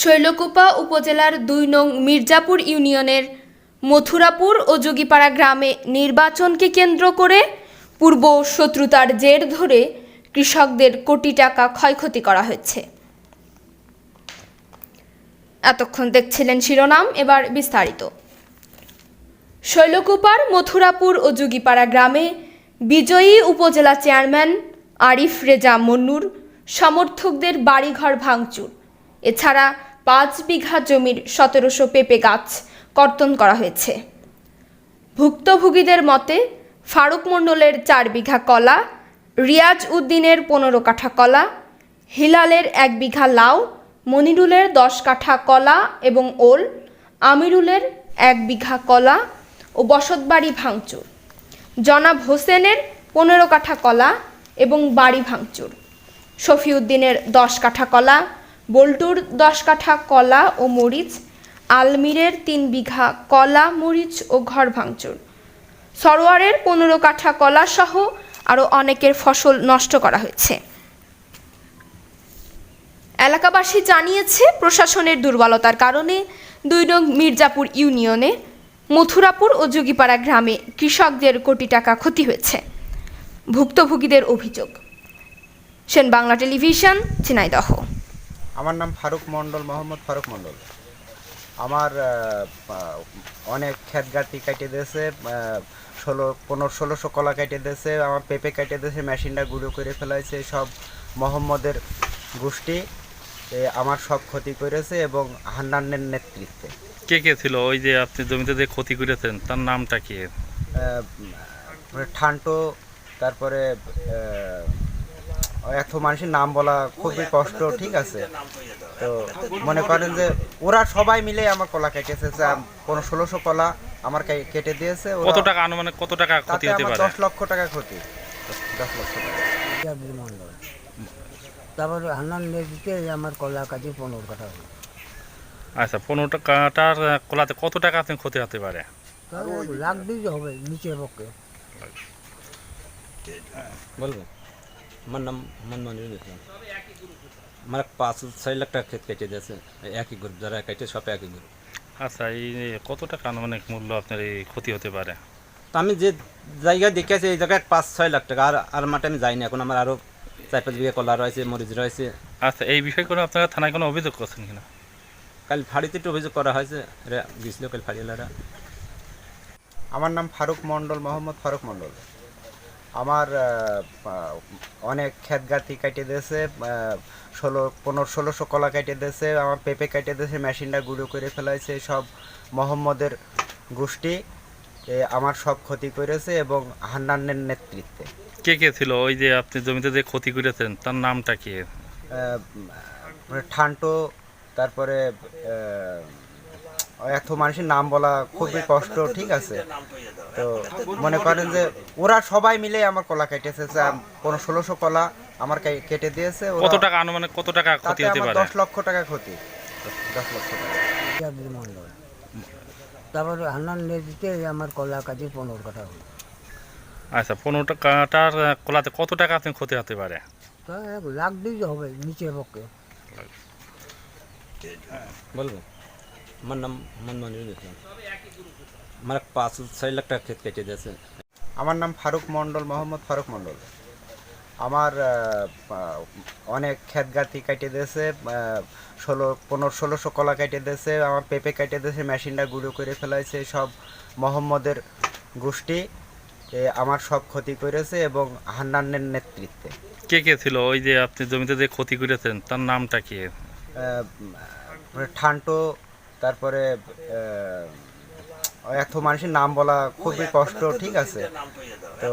শৈলকুপা উপজেলার দুই নং মির্জাপুর ইউনিয়নের মথুরাপুর ও যোগীপাড়া গ্রামে নির্বাচনকে কেন্দ্র করে পূর্ব শত্রুতার জের ধরে কৃষকদের কোটি টাকা ক্ষয়ক্ষতি করা হয়েছে। এতক্ষণ দেখছিলেন শিরোনাম, এবার বিস্তারিত। শৈলকুপার মথুরাপুর ও যুগিপাড়া গ্রামে বিজয়ী উপজেলা চেয়ারম্যান আরিফ রেজা মন্নুর সমর্থকদের বাড়িঘর ভাঙচুর। এছাড়া পাঁচ বিঘা জমির সতেরোশো পেঁপে গাছ কর্তন করা হয়েছে। ভুক্তভোগীদের মতে, ফারুক মণ্ডলের চার বিঘা কলা, রিয়াজ উদ্দিনের পনেরো কাঠা কলা, হিলালের এক বিঘা লাউ, মনিরুলের দশ কাঠা কলা এবং ওল, আমিরুলের এক বিঘা কলা ও বসতবাড়ি ভাঙচুর। জনাব হোসেনের পনেরো কাঠা কলা এবং বাড়ি ভাঙচুর। শফিউদ্দিনের দশ কাঠা কলা বল্টুর দশ কাঠা কলা ও মরিচ, আলমিরের তিন বিঘা কলা, মরিচ ও ঘর ভাঙচুর। সরোয়ারের পনেরো কাঠা কলা সহ আরও অনেকের ফসল নষ্ট করা হয়েছে। এলাকাবাসী জানিয়েছে, প্রশাসনের দুর্বলতার কারণে দুই নং মির্জাপুর ইউনিয়নে মথুরাপুর ও যোগীপাড়া গ্রামে কৃষকদের কোটি টাকা ক্ষতি হয়েছে। ভুক্তভোগীদের অভিযোগ। সেন বাংলা টেলিভিশন, ঝিনাইদহ। আমার নাম ফারুক মণ্ডল মোহাম্মদ ফারুক মণ্ডল। আমার অনেক ক্ষেত গাতি কাটিয়ে দিয়েছে ষোলো পনেরো ষোলোশো কলা কাটিয়ে দিয়েছে আমার পেঁপে কাটিয়ে দিয়েছে মেশিনটা গুঁড়ো করে ফেলাইছে সব মোহাম্মদের গোষ্ঠী আমার সব ক্ষতি করেছে এবং হান্নানের নেতৃত্বে। কে কে ছিল? ওই যে আপনি জমিতে যে ক্ষতি করেছেন তার নামটা কি? ঠান্টো তারপরে এত মানুষের নাম বলা খুবই কষ্ট ঠিক আছে। তো মনে করেন যে ওরা সবাই মিলে আমার কলা কেটেছে যা কোনো ষোলোশো কলা আমার কেটে দিয়েছে কত টাকা আনুমানিক কত টাকা ক্ষতি হতে পারে? দশ লক্ষ টাকা ক্ষতি দশ লক্ষ টাকা। তারপর হান্নান দিতে আমার কলা কাজে পনেরো কাঠা হলো। আচ্ছা পনেরো টাকাটার কলাতে কত টাকা আপনি ক্ষতি হতে পারে? লাখ দুই হবে নিচের পক্ষে। বলব আমার নাম মোহাম্মদ মনিরুল ইসলাম আমার পাঁচ ছয় লাখ টাকা ক্ষেত কেটে দিয়েছে একই গ্রুপ যারা কেটে সব একই গ্রুপ আচ্ছা এই কত টাকা আনুমানিক মূল্য আপনার এই ক্ষতি হতে পারে তো আমি যে জায়গায় দেখেছি এই জায়গায় পাঁচ ছয় লাখ টাকা আর আর মাঠে আমি যাইনি এখন আমার আরও চার পাঁচ বিঘা কলা রয়েছে মরিচ রয়েছে আচ্ছা এই বিষয়ে কোনো আপনারা থানায় কোনো অভিযোগ করছেন কিনা কাল ফাড়িতে একটু অভিযোগ করা হয়েছে গেছিল কাল ফাড়িওয়ালারা আমার নাম ফারুক মণ্ডল মোহাম্মদ ফারুক মণ্ডল। আমার অনেক ক্ষেত গাতি কাটিয়ে দিয়েছে ষোলো পনেরো ষোলোশো কলা কাটিয়ে দিয়েছে আমার পেঁপে কাটিয়ে দিয়েছে মেশিনটা গুঁড়ো করে ফেলাইছে সব মোহাম্মদের গোষ্ঠী আমার সব ক্ষতি করেছে এবং হান্নানের নেতৃত্বে। কে কে ছিল? ওই যে আপনি জমিতে যে ক্ষতি করেছেন তার নামটা কি? মানে ঠান্টো তারপরে এত মানুষের নাম বলা খুবই কষ্ট ঠিক আছে? তো মনে করেন যে ওরা সবাই মিলে আমার কলা কেটেছে যা কোনো ষোলোশো কলা আমার কেটে দিয়েছে কত টাকা আনুমানিক কত টাকা ক্ষতি হতে পারে? দশ লক্ষ টাকা ক্ষতি। দশ লক্ষ টাকা। তারপর হান্নান দিতে আমার কলা কাজে পনেরো কাঠা হলো। আচ্ছা পনেরো টাকাটার কলাতে কত টাকা আপনি ক্ষতি হতে পারে? লাখ দুই হবে নিচের পক্ষে। বলব? আমার নাম মোহাম্মদ মনিরুল ইসলাম আমার পাঁচ ছয় লাখ টাকা ক্ষেত কেটে দিয়েছে। আমার নাম ফারুক মণ্ডল মোহাম্মদ ফারুক মণ্ডল। আমার অনেক ক্ষেত গাতি কাটিয়ে দিয়েছে ষোলো পনেরো ষোলোশো কলা কাটিয়ে দিয়েছে আমার পেঁপে কাটিয়ে দিয়েছে মেশিনটা গুঁড়ো করে ফেলাইছে সব মোহাম্মদের গোষ্ঠী এ, আমার সব ক্ষতি করেছে এবং হান্নানের নেতৃত্বে। কে কে ছিল? ওই যে আপনি জমিতে যে ক্ষতি করেছেন তার নামটা কি? ঠান্টো তারপরে আহ, এত মানুষের নাম বলা খুবই কষ্ট ঠিক আছে। তো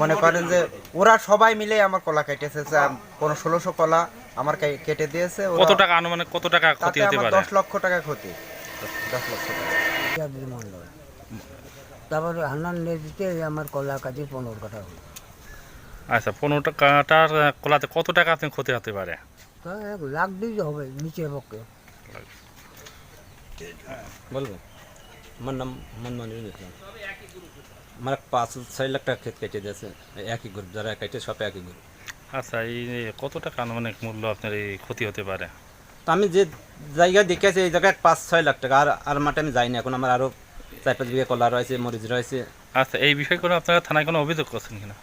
মনে করেন যে ওরা সবাই মিলে আমার কলা কেটেছে যা কোনো ষোলোশো কলা আমার কেটে দিয়েছে কত টাকা আনুমানিক কত টাকা ক্ষতি হতে পারে? দশ লক্ষ টাকা ক্ষতি। দশ লক্ষ টাকা। তারপর হান্নান দিতে আমার কলা কাজে পনেরো কাঠা হলো। আচ্ছা পনেরো টাকাটার কলাতে কত টাকা আপনি ক্ষতি হতে পারে? লাখ দুই হবে নিচের পক্ষে। বলব আমার নাম মোহাম্মদ মনিরুল ইসলাম আমার পাঁচ ছয় লাখ টাকা ক্ষেত কেটে দিয়েছে। একই গ্রুপ যারা কেটে সব একই গ্রুপ আচ্ছা এই কত টাকা আনুমানিক মূল্য আপনার এই ক্ষতি হতে পারে? তো আমি যে জায়গায় দেখেছি এই জায়গায় পাঁচ ছয় লাখ টাকা। আর আর মাঠে আমি যাইনি। এখন আমার আরও চার পাঁচ বিঘা কলা রয়েছে মরিচ রয়েছে। আচ্ছা এই বিষয়ে কোনো আপনারা থানায় কোনো অভিযোগ করছেন কিনা?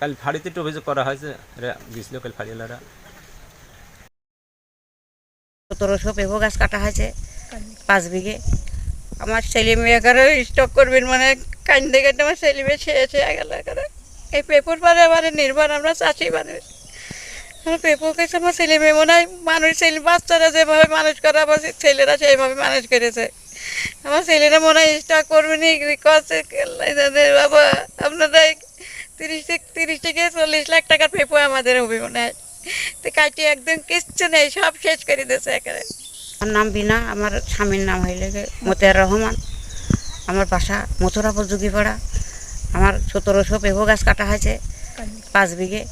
কাল ফাড়িতে একটু অভিযোগ করা হয়েছে। এরা গেছিল কাল ফাড়িওয়ালারা। সতেরোশো পেঁপো গাছ কাটা হয়েছে পাঁচ বিঘে। আমার ছেলে মেয়েকারও স্টক করবেন মানে কান্দে কান্দে আমার ছেলে মেয়ে ছেয়ে ছেয়ে গেল করে। এই পেঁপোর পরে মানে নির্ভর, আমরা চাষি মানুষ। আমার পেঁপো গেছে আমার ছেলে মেয়ে মনে হয় মানুষ ছেলে, বাচ্চারা যেভাবে মানুষ করে আমার ছেলেরা সেইভাবে মানুষ করেছে। আমার ছেলেরা মনে হয় স্টক করবেন করছে বাবা আপনারা তিরিশ থেকে তিরিশ থেকে চল্লিশ লাখ টাকার পেঁপো আমাদের হবে মনে হয়। তো কাটি একদম কিচ্ছু নেই, সব শেষ করে দিয়েছে একেবারে। আমার নাম বিনা, আমার স্বামীর নাম হইলে মতিয়ার রহমান। আমার বাসা মথুরা মথুরাপুর যুগিপাড়া আমার সতেরোশো পেঁপো গাছ কাটা হয়েছে পাঁচ বিঘে।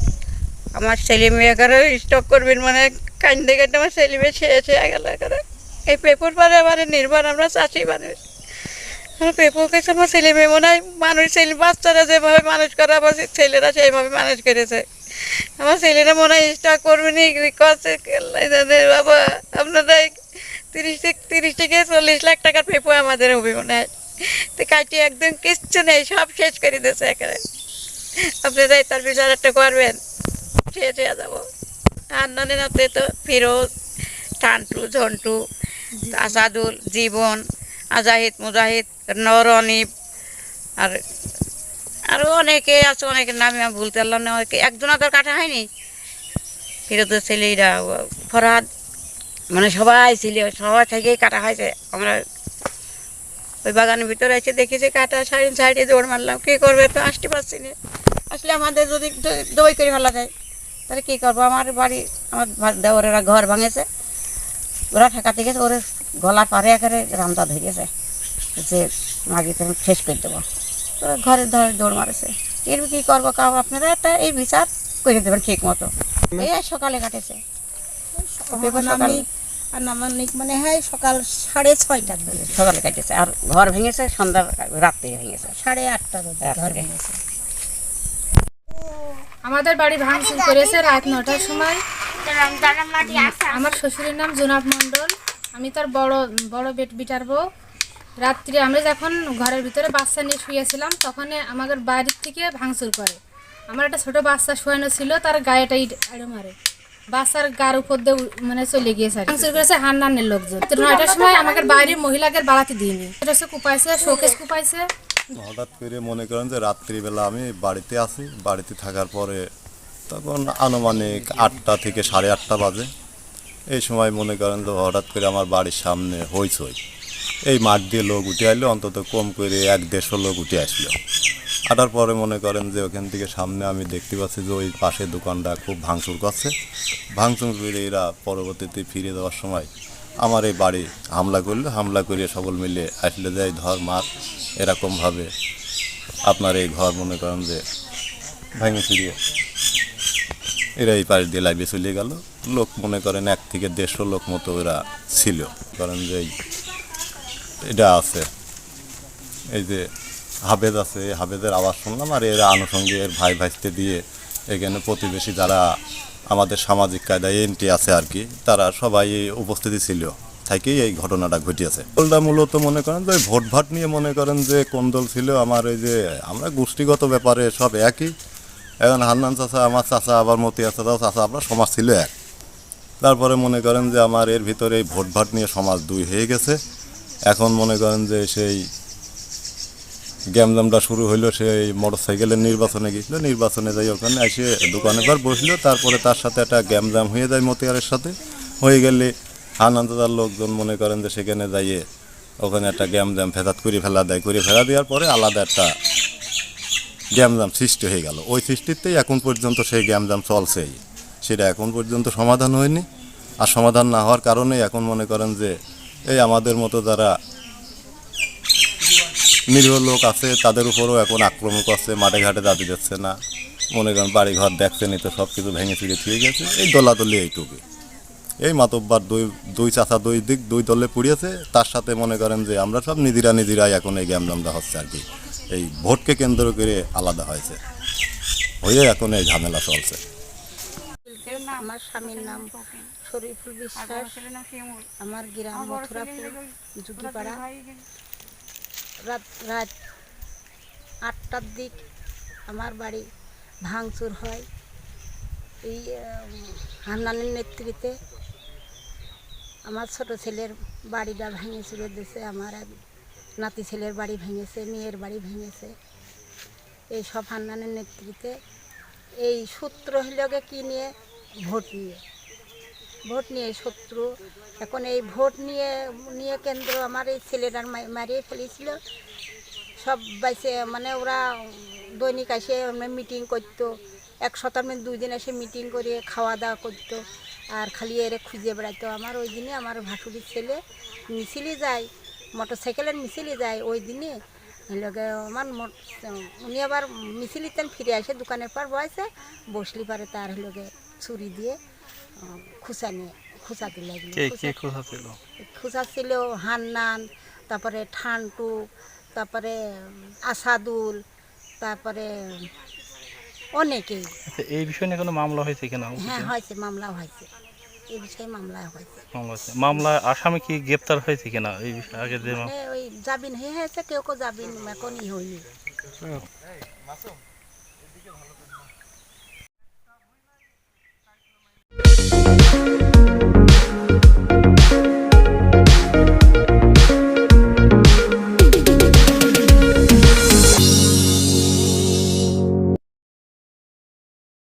আমার ছেলে মেয়েকারও স্টক করবেন মানে কান্দে কান্দে আমার ছেলে মেয়ে ছেয়ে ছেয়ে গেল করে এই পেঁপোর পরে মানে নির্ভর আমরা চাষি মানুষ। আমার পেঁপো গেছে আমার ছেলে মেয়ে মনে হয় মানুষ, ছেলে বাচ্চারা যেভাবে মানুষ করে আমার ছেলেরা সেইভাবে মানুষ করেছে। আমার ছেলেরা মনে হয় স্টক করবেন করছে বাবা, আপনারা তিরিশ থেকে তিরিশ থেকে চল্লিশ লাখ টাকার পেঁপো আমাদের হবে মনে হয় তো কাটি একদম কিচ্ছু নেই, সব শেষ করে দিয়েছে একেবারে। আপনারা তার বিচার একটা করবেন ছেয়ে ছেয়ে যাব। আন্নানের হাতে তো ফিরোজ, টান্টু, ঝন্টু, আসাদুল, জীবন, আজাহিদ, মুজাহিদ নরনিব আর আরও অনেকে আছে, অনেকের নামে আমি বলতে পারলাম না, অনেকে একজনা তো কাটা হয়নি। ফিরোজের ছেলেরা ফরহাদ। মানে সবাই ছিল সবাই থেকেই কাটা হয়েছে। আমরা ওই বাগানের ভিতরে এসে দেখেছি কাটা, সাইড, সাইডে দৌড় মারলাম। কী করবে? তো আসতে পারছি না। আসলে আমাদের যদি দই করে ফেলা যায়, তাহলে কী করব? আমার বাড়ি, আমার দেওরেরা ঘর ভাঙেছে। ওরা ঠেকাতে গেছে ওরে গলা পারে একেবারে রামদা ধরেছে যে মাগি তুমি শেষ করে দেবো। ওরা ঘরের ধরে দৌড় মারেছে। এর কী করব? কাউ আপনারা একটা এই বিচার করে দেবেন ঠিক মতো। এই সকালে কাটেছে। পেপার সকাল আনুমানিক মানে হয় সকাল সাড়ে সকালে কাটেছে আর ঘর ভেঙেছে সন্ধ্যা রাত্রে ভেঙেছে। সাড়ে আটটার দিকে ঘর ভেঙেছে। আমাদের বাড়ি ভাঙচুর করেছে রাত নটার সময়। আমার শ্বশুরের নাম জোনাব মণ্ডল। আমি তার বড় বড় বেট বিটার বউ। রাত্রি আমরা যখন ঘরের ভিতরে বাচ্চা নিয়ে শুয়েছিলাম তখন আমাদের বাড়ির থেকে ভাঙচুর করে। আমার একটা ছোট বাচ্চা শোয়ানো ছিল তার গায়েটা ইট মারে। বাচ্চার গার উপর দিয়ে মানে চলে গিয়েছে। ভাঙচুর করেছে হান্নানের লোকজন। তো নয়টার সময় আমাদের বাইরের মহিলাদের বাড়াতে দিইনি। এটা হচ্ছে কুপাইছে শোকেস কুপাইছে। হঠাৎ করে মনে করেন যে রাত্রিবেলা আমি বাড়িতে আছি বাড়িতে থাকার পরে তখন আনুমানিক আটটা থেকে সাড়ে আটটা বাজে। এই সময় মনে করেন যে হঠাৎ করে আমার বাড়ির সামনে হইচই। এই মাঠ দিয়ে লোক উঠে আসলো অন্তত কম করে এক দেড়শো লোক উঠে আসলো। আটার পরে মনে করেন যে ওখান থেকে সামনে আমি দেখতে পাচ্ছি যে ওই পাশের দোকানটা খুব ভাঙচুর করছে। ভাঙচুর করে এরা পরবর্তীতে ফিরে যাওয়ার সময় আমার এই বাড়ি হামলা করল। হামলা করে সকল মিলে আসলে যাই ধর মার, এরকমভাবে আপনার এই ঘর মনে করেন যে ভেঙে ফিরিয়ে এরা এই পাশ দিয়ে লাইভে চলে গেল। লোক মনে করেন এক থেকে দেড়শো লোক মতো এরা ছিল। করেন যে এটা আছে। এই যে হাবেদ আছে এই হাবেদের আওয়াজ শুনলাম আর এরা আনুষঙ্গিক এর ভাই ভাইস্তে দিয়ে এখানে প্রতিবেশী যারা আমাদের সামাজিক কায়দায় এনটি আছে আর কি, তারা সবাই উপস্থিতি ছিল, থেকেই এই ঘটনাটা ঘটিয়েছে। দলটা মূলত মনে করেন যে ভোট ভাট নিয়ে মনে করেন যে কোন দল ছিল, আমার ওই যে আমরা গোষ্ঠীগত ব্যাপারে সব একই। এখন হান্নান চাচা, আমার চাচা, আবার মতিয়া চাচা চাচা আমরা সমাজ ছিল এক। তারপরে মনে করেন যে আমার এর ভিতরে এই ভোট ভাট নিয়ে সমাজ দুই হয়ে গেছে। এখন মনে করেন যে সেই গ্যামজামটা শুরু হইল সেই মোটর সাইকেলের নির্বাচনে গেছিল, নির্বাচনে যাই ওখানে এসে দোকানে বার বসল, তারপরে তার সাথে একটা গ্যামজাম হয়ে যায় মতিয়ারের সাথে। হয়ে গেলে আনন্দদার লোকজন মনে করেন যে সেখানে যাইয়ে ওখানে একটা গ্যামজাম ফেদাত করে ফেলা দেয়। করে ফেলা দেওয়ার পরে আলাদা একটা গ্যামজাম সৃষ্টি হয়ে গেল। ওই সৃষ্টিতেই এখন পর্যন্ত সেই গ্যামজাম চলছেই। সেটা এখন পর্যন্ত সমাধান হয়নি। আর সমাধান না হওয়ার কারণে এখন মনে করেন যে এই আমাদের মতো যারা নিরীহ লোক আছে তাদের উপরও এখন আক্রমণ করছে মাঠে ঘাটে দাবি দিচ্ছে না। মনে করেন বাড়ি ঘর দেখছে নি তো সব কিছু ভেঙে ফিরে থিয়ে গেছে এই দলাদলি এইটুকু। এই মাতব্বার দুই দুই চাচা দুই দিক দুই দলে পুড়িয়েছে তার সাথে মনে করেন যে আমরা সব নিদিরা নিদিরাই এখন এই গ্যামদামটা হচ্ছে আর কি। এই ভোটকে কেন্দ্র করে আলাদা হয়েছে। হয়ে এখন এই ঝামেলা চলছে। আমার স্বামীর নাম শরীফুল বিশ্বাস আমার গ্রাম মথুরাপুর জুগিপাড়া রাত রাত আটটার দিক আমার বাড়ি ভাঙচুর হয়। এই হান্নানের নেতৃত্বে আমার ছোট ছেলের বাড়িটা ভেঙে চুরে দিয়েছে, আমার নাতি ছেলের বাড়ি ভেঙেছে, মেয়ের বাড়ি ভেঙেছে। এই সব হান্নানের নেতৃত্বে এই সূত্র হইলগে কি নিয়ে ভোট নিয়ে? ভোট নিয়ে শত্রু। এখন এই ভোট নিয়ে নিয়ে কেন্দ্র আমার এই ছেলেরা মারিয়ে ফেলেছিল। সব বাইসে মানে ওরা দৈনিক এসে মিটিং করতো। এক শতাংশ দুই দিন এসে মিটিং করে খাওয়া দাওয়া করতো। আর খালি এরে খুঁজে বেড়াতো আমার ওই দিনে আমার ভাসুরির ছেলে মিছিলে যায় মোটর সাইকেলের মিছিলে যায় ওই দিনে লগে আমার উনি আবার মিছিলিতেন, ফিরে আসে, দোকানের পর বসে, বসলি পারে তার লগে। ছুরি দিয়ে আহ, নিয়ে খুসাতে লাগল ছিল। খুসা ছিল? হান্নান তারপরে ঠান্টু তারপরে আসাদুল তারপরে অনেকেই। এই বিষয় নিয়ে কোনো মামলা হয়েছে কিনা হ্যাঁ হয়েছে মামলা হয়েছে। এই বিষয়ে মামলা হয়েছে। মামলা আসামি কি গ্রেপ্তার হয়েছে কিনা এই বিষয়ে আগে যে মানে ওই জামিন হয়ে হয়েছে কেউ কেউ জামিন এখনই হয়নি। you